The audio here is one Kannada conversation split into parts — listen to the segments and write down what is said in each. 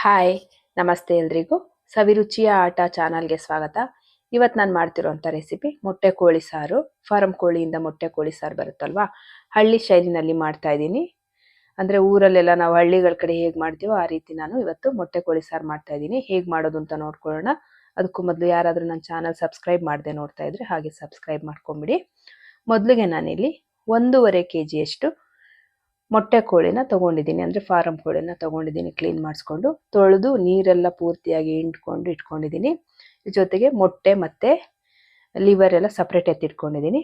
ಹಾಯ್, ನಮಸ್ತೆ ಎಲ್ರಿಗೂ. ಸವಿರುಚಿಯ ಆಟ ಚಾನಲ್ಗೆ ಸ್ವಾಗತ. ಇವತ್ತು ನಾನು ಮಾಡ್ತಿರೋಂಥ ರೆಸಿಪಿ ಮೊಟ್ಟೆ ಕೋಳಿ ಸಾರು. ಫಾರಂ ಕೋಳಿಯಿಂದ ಮೊಟ್ಟೆ ಕೋಳಿ ಸಾರು ಬರುತ್ತಲ್ವಾ? ಹಳ್ಳಿ ಶೈಲಿನಲ್ಲಿ ಮಾಡ್ತಾ ಇದ್ದೀನಿ. ಅಂದರೆ ಊರಲ್ಲೆಲ್ಲ ನಾವು ಹಳ್ಳಿಗಳ ಕಡೆ ಹೇಗೆ ಮಾಡ್ತೀವೋ ಆ ರೀತಿ ನಾನು ಇವತ್ತು ಮೊಟ್ಟೆ ಕೋಳಿ ಸಾರು ಮಾಡ್ತಾ ಇದ್ದೀನಿ. ಹೇಗೆ ಮಾಡೋದು ಅಂತ ನೋಡ್ಕೊಳ್ಳೋಣ. ಅದಕ್ಕೂ ಮೊದಲು ಯಾರಾದರೂ ನನ್ನ ಚಾನಲ್ ಸಬ್ಸ್ಕ್ರೈಬ್ ಮಾಡದೆ ನೋಡ್ತಾ ಇದ್ರೆ ಹಾಗೆ ಸಬ್ಸ್ಕ್ರೈಬ್ ಮಾಡ್ಕೊಂಬಿಡಿ. ಮೊದಲಿಗೆ ನಾನಿಲ್ಲಿ ಒಂದೂವರೆ ಕೆ ಜಿಯಷ್ಟು ಮೊಟ್ಟೆ ಕೋಳಿನ ತಗೊಂಡಿದ್ದೀನಿ, ಅಂದರೆ ಫಾರಂ ಕೋಳಿನ ತಗೊಂಡಿದ್ದೀನಿ ಕ್ಲೀನ್ ಮಾಡಿಸ್ಕೊಂಡು. ತೊಳೆದು ನೀರೆಲ್ಲ ಪೂರ್ತಿಯಾಗಿ ಹಿಂಡ್ಕೊಂಡು ಇಟ್ಕೊಂಡಿದ್ದೀನಿ. ಜೊತೆಗೆ ಮೊಟ್ಟೆ ಮತ್ತು ಲಿವರ್ ಎಲ್ಲ ಸಪ್ರೇಟ್ ಎತ್ತಿಟ್ಕೊಂಡಿದ್ದೀನಿ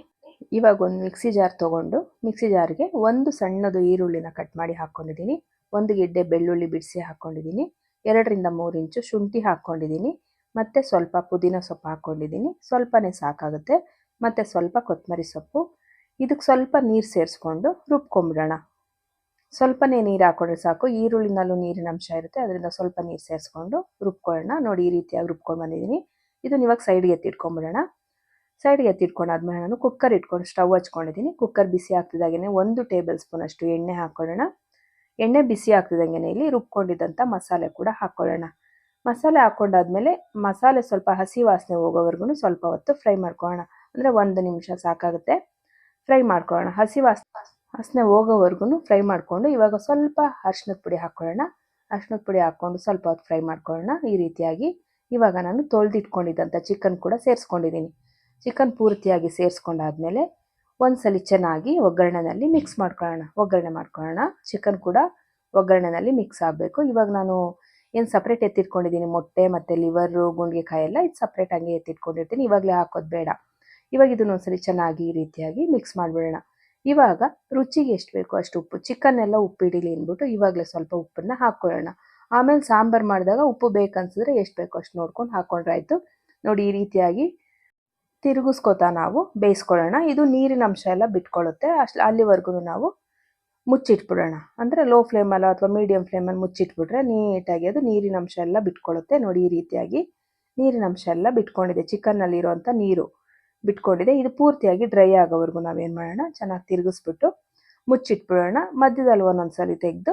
ಇವಾಗ ಒಂದು ಮಿಕ್ಸಿ ಜಾರ್ ತೊಗೊಂಡು ಮಿಕ್ಸಿ ಜಾರ್ಗೆ ಒಂದು ಸಣ್ಣದು ಈರುಳ್ಳಿನ ಕಟ್ ಮಾಡಿ ಹಾಕ್ಕೊಂಡಿದ್ದೀನಿ ಒಂದು ಗೆಡ್ಡೆ ಬೆಳ್ಳುಳ್ಳಿ ಬಿಡಿಸಿ ಹಾಕ್ಕೊಂಡಿದ್ದೀನಿ ಎರಡರಿಂದ ಮೂರು ಇಂಚು ಶುಂಠಿ ಹಾಕ್ಕೊಂಡಿದ್ದೀನಿ ಮತ್ತು ಸ್ವಲ್ಪ ಪುದೀನ ಸೊಪ್ಪು ಹಾಕ್ಕೊಂಡಿದ್ದೀನಿ ಸ್ವಲ್ಪನೇ ಸಾಕಾಗುತ್ತೆ. ಮತ್ತು ಸ್ವಲ್ಪ ಕೊತ್ತಂಬರಿ ಸೊಪ್ಪು. ಇದಕ್ಕೆ ಸ್ವಲ್ಪ ನೀರು ಸೇರಿಸ್ಕೊಂಡು ರುಬ್ಕೊಂಬಿಡೋಣ. ಸ್ವಲ್ಪನೇ ನೀರು ಹಾಕೊಂಡ್ರೆ ಸಾಕು. ಈರುಳ್ಳಿನಲ್ಲೂ ನೀರಿನ ಅಂಶ ಇರುತ್ತೆ. ಅದರಿಂದ ಸ್ವಲ್ಪ ನೀರು ಸೇರಿಸ್ಕೊಂಡು ರುಬ್ಕೊಳ್ಳೋಣ. ನೋಡಿ, ಈ ರೀತಿಯಾಗಿ ರುಬ್ಕೊಂಡು ಬಂದಿದ್ದೀನಿ. ಇದನ್ನ ಇವಾಗ ಸೈಡ್ಗೆ ಎತ್ತಿಟ್ಕೊಂಡ್ಬಿಡೋಣ. ಸೈಡ್ಗೆ ಎತ್ತಿಟ್ಕೊಂಡಾದ್ಮೇಲೆ ನಾನು ಕುಕ್ಕರ್ ಇಟ್ಕೊಂಡು ಸ್ಟವ್ ಹಚ್ಕೊಂಡಿದ್ದೀನಿ. ಕುಕ್ಕರ್ ಬಿಸಿ ಆಗ್ತಿದ್ದಾಗೇ ಒಂದು ಟೇಬಲ್ ಸ್ಪೂನ್ ಅಷ್ಟು ಎಣ್ಣೆ ಹಾಕ್ಕೊಳ್ಳೋಣ ಎಣ್ಣೆ ಬಿಸಿ ಆಗ್ತಿದ್ದಂಗೆ ಇಲ್ಲಿ ರುಬ್ಕೊಂಡಿದ್ದಂಥ ಮಸಾಲೆ ಕೂಡ ಹಾಕ್ಕೊಳ್ಳೋಣ ಮಸಾಲೆ ಹಾಕ್ಕೊಂಡಾದ್ಮೇಲೆ ಮಸಾಲೆ ಸ್ವಲ್ಪ ಹಸಿ ವಾಸನೆ ಹೋಗೋವರೆಗೂ ಸ್ವಲ್ಪ ಹೊತ್ತು ಫ್ರೈ ಮಾಡ್ಕೊಳ್ಳೋಣ. ಅಂದರೆ ಒಂದು ನಿಮಿಷ ಸಾಕಾಗುತ್ತೆ. ಫ್ರೈ ಮಾಡ್ಕೊಳ್ಳೋಣ. ಹಸಿ ವಾಸನೆ ವಾಸನೆ ಹೋಗೋವರೆಗೂ ಫ್ರೈ ಮಾಡಿಕೊಂಡು ಇವಾಗ ಸ್ವಲ್ಪ ಅರ್ಶಿನದ ಪುಡಿ ಹಾಕ್ಕೊಳ್ಳೋಣ ಅರ್ಶಿನದ ಪುಡಿ ಹಾಕ್ಕೊಂಡು ಸ್ವಲ್ಪ ಹೊತ್ತು ಫ್ರೈ ಮಾಡ್ಕೊಳ್ಳೋಣ. ಈ ರೀತಿಯಾಗಿ ಇವಾಗ ನಾನು ತೊಳೆದಿಟ್ಕೊಂಡಿದ್ದಂಥ ಚಿಕನ್ ಕೂಡ ಸೇರಿಸ್ಕೊಂಡಿದ್ದೀನಿ. ಚಿಕನ್ ಪೂರ್ತಿಯಾಗಿ ಸೇರಿಸ್ಕೊಂಡಾದ್ಮೇಲೆ ಒಂದ್ಸಲಿ ಚೆನ್ನಾಗಿ ಒಗ್ಗರಣೆನಲ್ಲಿ ಮಿಕ್ಸ್ ಮಾಡ್ಕೊಳ್ಳೋಣ. ಒಗ್ಗರಣೆ ಮಾಡ್ಕೊಳ್ಳೋಣ. ಚಿಕನ್ ಕೂಡ ಒಗ್ಗರಣೆನಲ್ಲಿ ಮಿಕ್ಸ್ ಆಗಬೇಕು. ಇವಾಗ ನಾನು ಏನು ಸಪ್ರೇಟ್ ಎತ್ತಿಟ್ಕೊಂಡಿದ್ದೀನಿ? ಮೊಟ್ಟೆ ಮತ್ತು ಲಿವರು ಗುಂಡಿಗೆಕಾಯಿ ಎಲ್ಲ ಇದು ಸಪ್ರೇಟ್ ಹಂಗೆ ಎತ್ತಿಟ್ಕೊಂಡಿರ್ತೀನಿ. ಇವಾಗಲೇ ಹಾಕೋದು ಬೇಡ. ಇವಾಗ ಇದನ್ನ ಒಂದ್ಸಲಿ ಚೆನ್ನಾಗಿ ಈ ರೀತಿಯಾಗಿ ಮಿಕ್ಸ್ ಮಾಡಿಬಿಡೋಣ. ಇವಾಗ ರುಚಿಗೆ ಎಷ್ಟು ಬೇಕೋ ಅಷ್ಟು ಉಪ್ಪು. ಚಿಕನ್ ಉಪ್ಪಿಡಿಲಿ ಅಂದ್ಬಿಟ್ಟು ಇವಾಗಲೇ ಸ್ವಲ್ಪ ಉಪ್ಪನ್ನ ಹಾಕ್ಕೊಳ್ಳೋಣ ಆಮೇಲೆ ಸಾಂಬಾರು ಮಾಡಿದಾಗ ಉಪ್ಪು ಬೇಕನ್ಸಿದ್ರೆ ಎಷ್ಟು ಬೇಕೋ ಅಷ್ಟು ನೋಡ್ಕೊಂಡು ಹಾಕೊಂಡ್ರೆ ಆಯಿತು. ನೋಡಿ ಈ ರೀತಿಯಾಗಿ ತಿರುಗಿಸ್ಕೊತಾ ನಾವು ಬೇಯಿಸ್ಕೊಳ್ಳೋಣ. ಇದು ನೀರಿನ ಅಂಶ ಎಲ್ಲ ಬಿಟ್ಕೊಳ್ಳುತ್ತೆ. ಅಷ್ಟು ಅಲ್ಲಿವರೆಗೂ ನಾವು ಮುಚ್ಚಿಟ್ಬಿಡೋಣ. ಅಂದರೆ ಲೋ ಫ್ಲೇಮಲ್ಲ ಅಥವಾ ಮೀಡಿಯಂ ಫ್ಲೇಮಲ್ಲಿ ಮುಚ್ಚಿಟ್ಬಿಟ್ರೆ ನೀಟಾಗಿ ಅದು ನೀರಿನ ಅಂಶ ಎಲ್ಲ ಬಿಟ್ಕೊಳ್ಳುತ್ತೆ. ನೋಡಿ ಈ ರೀತಿಯಾಗಿ ನೀರಿನ ಅಂಶ ಎಲ್ಲ ಬಿಟ್ಕೊಂಡಿದೆ ಚಿಕನ್ನಲ್ಲಿರುವಂಥ ನೀರು. ಬಿಟ್ಕೊಂಡಿದೆ. ಇದು ಪೂರ್ತಿಯಾಗಿ ಡ್ರೈ ಆಗೋವರೆಗೂ ನಾವೇನು ಮಾಡೋಣ? ಚೆನ್ನಾಗಿ ತಿರುಗಿಸ್ಬಿಟ್ಟು ಮುಚ್ಚಿಟ್ಬಿಡೋಣ. ಮಧ್ಯದಲ್ಲಿ ಒಂದೊಂದು ಸಲ ತೆಗೆದು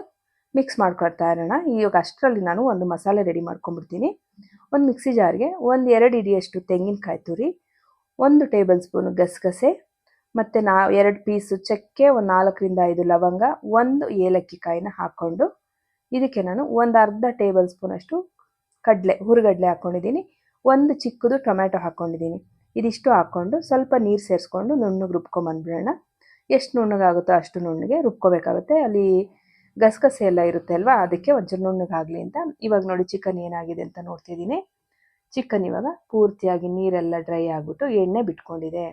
ಮಿಕ್ಸ್ ಮಾಡ್ಕೊಳ್ತಾ ಇರೋಣ. ಇವಾಗ ಅಷ್ಟರಲ್ಲಿ ನಾನು ಒಂದು ಮಸಾಲೆ ರೆಡಿ ಮಾಡ್ಕೊಂಡ್ಬಿಡ್ತೀನಿ. ಒಂದು ಮಿಕ್ಸಿ ಜಾರ್ಗೆ ಒಂದು ಎರಡು ಇಡಿಯಷ್ಟು ತೆಂಗಿನಕಾಯಿ ತುರಿ, ಒಂದು ಟೇಬಲ್ ಸ್ಪೂನು ಗಸಗಸೆ, ಮತ್ತು ನಾ ಎರಡು ಪೀಸು ಚಕ್ಕೆ, ಒಂದು ನಾಲ್ಕರಿಂದ ಐದು ಲವಂಗ, ಒಂದು ಏಲಕ್ಕಿ ಕಾಯಿನ ಹಾಕ್ಕೊಂಡು ಇದಕ್ಕೆ ನಾನು ಒಂದು ಅರ್ಧ ಟೇಬಲ್ ಸ್ಪೂನಷ್ಟು ಕಡಲೆ, ಹುರುಗಡಲೆ ಹಾಕ್ಕೊಂಡಿದ್ದೀನಿ ಒಂದು ಚಿಕ್ಕದು ಟೊಮ್ಯಾಟೊ ಹಾಕ್ಕೊಂಡಿದ್ದೀನಿ ಇದಿಷ್ಟು ಹಾಕ್ಕೊಂಡು ಸ್ವಲ್ಪ ನೀರು ಸೇರಿಸ್ಕೊಂಡು ನುಣ್ಣಗೆ ರುಬ್ಕೊಂಬಂದ್ಬಿಡೋಣ ಎಷ್ಟು ನುಣ್ಣಗಾಗುತ್ತೋ ಅಷ್ಟು ನುಣ್ಣಗೆ ರುಬ್ಕೋಬೇಕಾಗುತ್ತೆ. ಅಲ್ಲಿ ಗಸಗಸೆ ಎಲ್ಲ ಇರುತ್ತೆ ಅಲ್ವಾ? ಅದಕ್ಕೆ ಒಂಚೂರು ನುಣ್ಣಗಾಗಲಿ ಅಂತ. ಇವಾಗ ನೋಡಿ ಚಿಕನ್ ಏನಾಗಿದೆ ಅಂತ ನೋಡ್ತಿದ್ದೀನಿ. ಚಿಕನ್ ಇವಾಗ ಪೂರ್ತಿಯಾಗಿ ನೀರೆಲ್ಲ ಡ್ರೈ ಆಗಿಬಿಟ್ಟು ಎಣ್ಣೆ ಬಿಟ್ಕೊಂಡಿದೆ.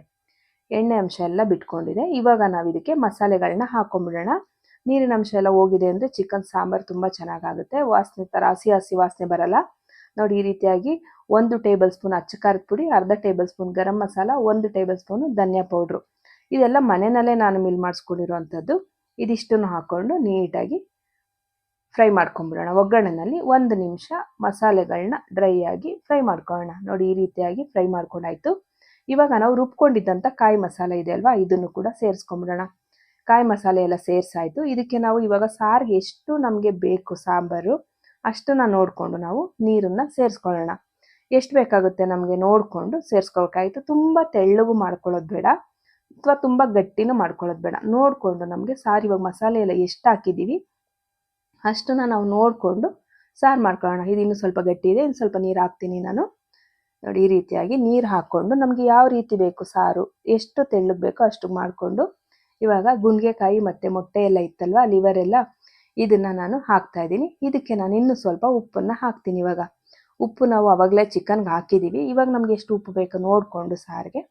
ಎಣ್ಣೆ ಅಂಶ ಎಲ್ಲ ಬಿಟ್ಕೊಂಡಿದೆ. ಇವಾಗ ನಾವು ಇದಕ್ಕೆ ಮಸಾಲೆಗಳನ್ನ ಹಾಕೊಂಡ್ಬಿಡೋಣ ನೀರಿನ ಅಂಶ ಎಲ್ಲ ಹೋಗಿದೆ ಅಂದರೆ ಚಿಕನ್ ಸಾಂಬಾರು ತುಂಬ ಚೆನ್ನಾಗಾಗುತ್ತೆ. ವಾಸನೆ ಥರ ಹಸಿ ಹಸಿ ವಾಸನೆ ಬರಲ್ಲ. ನೋಡಿ ಈ ರೀತಿಯಾಗಿ ಒಂದು ಟೇಬಲ್ ಸ್ಪೂನ್ ಅಚ್ಚ ಪುಡಿ, ಅರ್ಧ ಟೇಬಲ್ ಸ್ಪೂನ್ ಗರಂ ಮಸಾಲ, ಒಂದು ಟೇಬಲ್ ಸ್ಪೂನು ಧನಿಯಾ ಪೌಡ್ರು. ಇದೆಲ್ಲ ಮನೆಯಲ್ಲೇ ನಾನು ಮಿಲ್ ಮಾಡಿಸ್ಕೊಂಡಿರುವಂಥದ್ದು. ಇದಿಷ್ಟನ್ನು ಹಾಕ್ಕೊಂಡು ನೀಟಾಗಿ ಫ್ರೈ ಮಾಡ್ಕೊಂಬಿಡೋಣ. ಒಗ್ಗರಣೆನಲ್ಲಿ ಒಂದು ನಿಮಿಷ ಮಸಾಲೆಗಳನ್ನ ಡ್ರೈ ಆಗಿ ಫ್ರೈ ಮಾಡ್ಕೊಳ್ಳೋಣ. ನೋಡಿ ಈ ರೀತಿಯಾಗಿ ಫ್ರೈ ಮಾಡ್ಕೊಂಡಾಯ್ತು. ಇವಾಗ ನಾವು ರುಬ್ಕೊಂಡಿದ್ದಂಥ ಕಾಯಿ ಮಸಾಲೆ ಇದೆ ಅಲ್ವಾ? ಇದನ್ನು ಕೂಡ ಸೇರಿಸ್ಕೊಂಬಿಡೋಣ. ಕಾಯಿ ಮಸಾಲೆ ಎಲ್ಲ ಸೇರಿಸಾಯಿತು. ಇದಕ್ಕೆ ನಾವು ಇವಾಗ ಸಾರಿಗೆ ಎಷ್ಟು ನಮಗೆ ಬೇಕು? ಸಾಂಬಾರು. ಅಷ್ಟನ್ನ ನೋಡಿಕೊಂಡು ನಾವು ನೀರನ್ನು ಸೇರಿಸ್ಕೊಳ್ಳೋಣ. ಎಷ್ಟು ಬೇಕಾಗುತ್ತೆ ನಮಗೆ ನೋಡಿಕೊಂಡು ಸೇರಿಸ್ಕೋಬೇಕಾಯಿತು ತುಂಬ ತೆಳ್ಳಗೂ ಮಾಡ್ಕೊಳ್ಳೋದು ಬೇಡ. ಅಥವಾ ತುಂಬ ಗಟ್ಟಿನೂ ಮಾಡ್ಕೊಳ್ಳೋದು ಬೇಡ. ನೋಡಿಕೊಂಡು ನಮಗೆ ಸಾರು ಇವಾಗ ಮಸಾಲೆ ಎಲ್ಲ ಎಷ್ಟು ಹಾಕಿದ್ದೀವಿ ಅಷ್ಟನ್ನು ನಾವು ನೋಡಿಕೊಂಡು ಸಾರು ಮಾಡ್ಕೊಳ್ಳೋಣ. ಇದು ಇನ್ನೂ ಸ್ವಲ್ಪ ಗಟ್ಟಿ ಇದೆ, ಇನ್ನು ಸ್ವಲ್ಪ ನೀರು ಹಾಕ್ತೀನಿ ನಾನು. ನೋಡಿ, ಈ ರೀತಿಯಾಗಿ ನೀರು ಹಾಕ್ಕೊಂಡು ನಮಗೆ ಯಾವ ರೀತಿ ಬೇಕು ಸಾರು? ಎಷ್ಟು ತೆಳ್ಳಗೆ ಬೇಕೋ ಅಷ್ಟು ಮಾಡಿಕೊಂಡು ಇವಾಗ ಗುಂಡ್ಗೆಕಾಯಿ ಮತ್ತು ಮೊಟ್ಟೆ ಎಲ್ಲ ಇತ್ತಲ್ವ ಲಿವರ್ ಎಲ್ಲ ಇದನ್ನು ನಾನು ಹಾಕ್ತಾ ಇದ್ದೀನಿ. ಇದಕ್ಕೆ ನಾನು ಇನ್ನೂ ಸ್ವಲ್ಪ ಉಪ್ಪನ್ನು ಹಾಕ್ತೀನಿ ಇವಾಗ. ಉಪ್ಪು ನಾವು ಅವಾಗಲೇ ಚಿಕನ್ಗೆ ಹಾಕಿದ್ದೀವಿ ಇವಾಗ ನಮಗೆ ಎಷ್ಟು ಉಪ್ಪು ಬೇಕು ನೋಡಿಕೊಂಡು ಸಾರಿಗೆ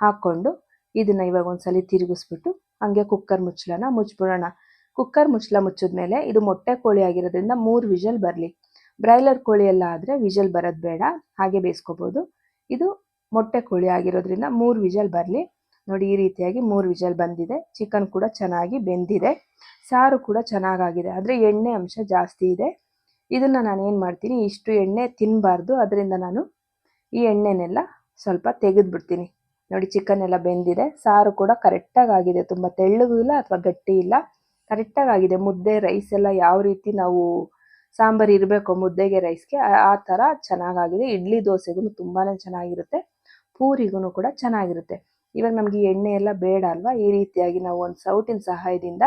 ಹಾಕ್ಕೊಂಡು ಇದನ್ನು ಇವಾಗ ಒಂದ್ಸಲಿ ತಿರುಗಿಸ್ಬಿಟ್ಟು ಹಂಗೆ ಕುಕ್ಕರ್ ಮುಚ್ಚಳನ ಮುಚ್ಬಿಡೋಣ. ಕುಕ್ಕರ್ ಮುಚ್ಚಳ ಮುಚ್ಚಿದ್ಮೇಲೆ ಇದು ಮೊಟ್ಟೆ ಕೋಳಿ ಆಗಿರೋದ್ರಿಂದ ಮೂರು ವಿಷಲ್ ಬರಲಿ. ಬ್ರಾಯ್ಲರ್ ಕೋಳಿ ಎಲ್ಲ ಆದರೆ ವಿಷಲ್ ಬರೋದು ಬೇಡ. ಹಾಗೆ ಬೇಯಿಸ್ಕೋಬೋದು. ಇದು ಮೊಟ್ಟೆ ಕೋಳಿ ಆಗಿರೋದ್ರಿಂದ ಮೂರು ವಿಷಲ್ ಬರಲಿ. ನೋಡಿ ಈ ರೀತಿಯಾಗಿ ಮೂರು ವಿಜಲ್ ಬಂದಿದೆ. ಚಿಕನ್ ಕೂಡ ಚೆನ್ನಾಗಿ ಬೆಂದಿದೆ. ಸಾರು ಕೂಡ ಚೆನ್ನಾಗಾಗಿದೆ. ಆದರೆ ಎಣ್ಣೆ ಅಂಶ ಜಾಸ್ತಿ ಇದೆ. ಇದನ್ನು ನಾನು ಏನು ಮಾಡ್ತೀನಿ, ಇಷ್ಟು ಎಣ್ಣೆ ತಿನ್ನಬಾರ್ದು ಅದರಿಂದ ನಾನು ಈ ಎಣ್ಣೆನೆಲ್ಲ ಸ್ವಲ್ಪ ತೆಗೆದುಬಿಡ್ತೀನಿ. ನೋಡಿ ಚಿಕನ್ ಎಲ್ಲ ಬೆಂದಿದೆ. ಸಾರು ಕೂಡ ಕರೆಕ್ಟಾಗಿ ಆಗಿದೆ ತುಂಬ ತೆಳ್ಳಗೂ ಇಲ್ಲ ಅಥವಾ ಗಟ್ಟಿ ಇಲ್ಲ. ಕರೆಕ್ಟಾಗಿ ಆಗಿದೆ ಮುದ್ದೆ ರೈಸ್ ಎಲ್ಲ ಯಾವ ರೀತಿ ನಾವು ಸಾಂಬಾರು ಇರಬೇಕು ಮುದ್ದೆಗೆ ರೈಸ್ಗೆ ಆ ಥರ ಚೆನ್ನಾಗಾಗಿದೆ. ಇಡ್ಲಿ ದೋಸೆಗೂ ತುಂಬಾ ಚೆನ್ನಾಗಿರುತ್ತೆ. ಪೂರಿಗೂ ಕೂಡ ಚೆನ್ನಾಗಿರುತ್ತೆ. ಇವಾಗ ನಮಗೆ ಎಣ್ಣೆ ಎಲ್ಲ ಬೇಡ ಅಲ್ವಾ? ಈ ರೀತಿಯಾಗಿ ನಾವು ಒಂದು ಸೌಟಿನ ಸಹಾಯದಿಂದ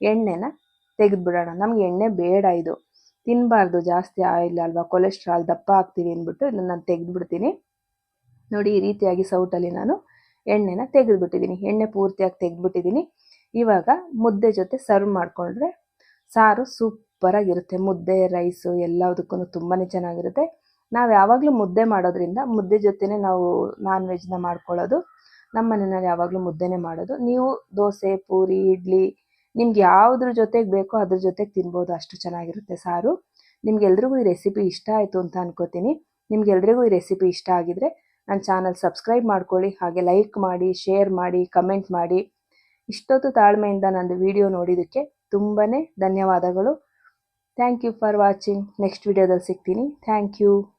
ಎಣ್ಣೆನ ತೆಗೆದ್ಬಿಡೋಣ. ನಮ್ಗೆ ಎಣ್ಣೆ ಬೇಡ ಇದು. ತಿನ್ನಬಾರ್ದು ಜಾಸ್ತಿ ಆಯಿಲ್ ಅಲ್ವಾ? ಕೊಲೆಸ್ಟ್ರಾಲ್, ದಪ್ಪ ಆಗ್ತೀವಿ ಅಂದ್ಬಿಟ್ಟು ಇದನ್ನು ನಾನು ತೆಗೆದ್ಬಿಡ್ತೀನಿ. ನೋಡಿ, ಈ ರೀತಿಯಾಗಿ ಸೌಟಲ್ಲಿ ನಾನು ಎಣ್ಣೆನ ತೆಗೆದುಬಿಟ್ಟಿದ್ದೀನಿ. ಎಣ್ಣೆ ಪೂರ್ತಿಯಾಗಿ ತೆಗೆದ್ಬಿಟ್ಟಿದ್ದೀನಿ. ಇವಾಗ ಮುದ್ದೆ ಜೊತೆ ಸರ್ವ್ ಮಾಡಿಕೊಂಡ್ರೆ ಸಾರು ಸೂಪರಾಗಿರುತ್ತೆ. ಮುದ್ದೆ, ರೈಸು ಎಲ್ಲದಕ್ಕೂ ತುಂಬಾ ಚೆನ್ನಾಗಿರುತ್ತೆ. ನಾವು ಯಾವಾಗಲೂ ಮುದ್ದೆ ಮಾಡೋದ್ರಿಂದ ಮುದ್ದೆ ಜೊತೆನೇ ನಾವು ನಾನ್ ವೆಜ್ನ ಮಾಡ್ಕೊಳ್ಳೋದು ನಮ್ಮ ಮನೆಯಲ್ಲಿ ಯಾವಾಗಲೂ ಮುದ್ದೆನೇ ಮಾಡೋದು. ನೀವು ದೋಸೆ, ಪೂರಿ, ಇಡ್ಲಿ, ನಿಮ್ಗೆ ಯಾವುದ್ರ ಜೊತೆಗೆ ಬೇಕೋ ಅದ್ರ ಜೊತೆಗೆ ತಿನ್ಬೋದು. ಅಷ್ಟು ಚೆನ್ನಾಗಿರುತ್ತೆ ಸಾರು. ನಿಮ್ಗೆಲ್ರಿಗೂ ಈ ರೆಸಿಪಿ ಇಷ್ಟ ಆಯಿತು ಅಂತ ಅನ್ಕೋತೀನಿ. ನಿಮ್ಗೆಲ್ರಿಗೂ ಈ ರೆಸಿಪಿ ಇಷ್ಟ ಆಗಿದ್ರೆ ನನ್ನ ಚಾನಲ್ ಸಬ್ಸ್ಕ್ರೈಬ್ ಮಾಡ್ಕೊಳ್ಳಿ. ಹಾಗೆ ಲೈಕ್ ಮಾಡಿ, ಶೇರ್ ಮಾಡಿ, ಕಮೆಂಟ್ ಮಾಡಿ. ಇಷ್ಟೊತ್ತು ತಾಳ್ಮೆಯಿಂದ ನಂದು ವಿಡಿಯೋ ನೋಡಿದ್ದಕ್ಕೆ ತುಂಬಾ ಧನ್ಯವಾದಗಳು. Thank you for watching. Next ವಿಡಿಯೋದಲ್ಲಿ ಸಿಗ್ತೀನಿ. Thank you.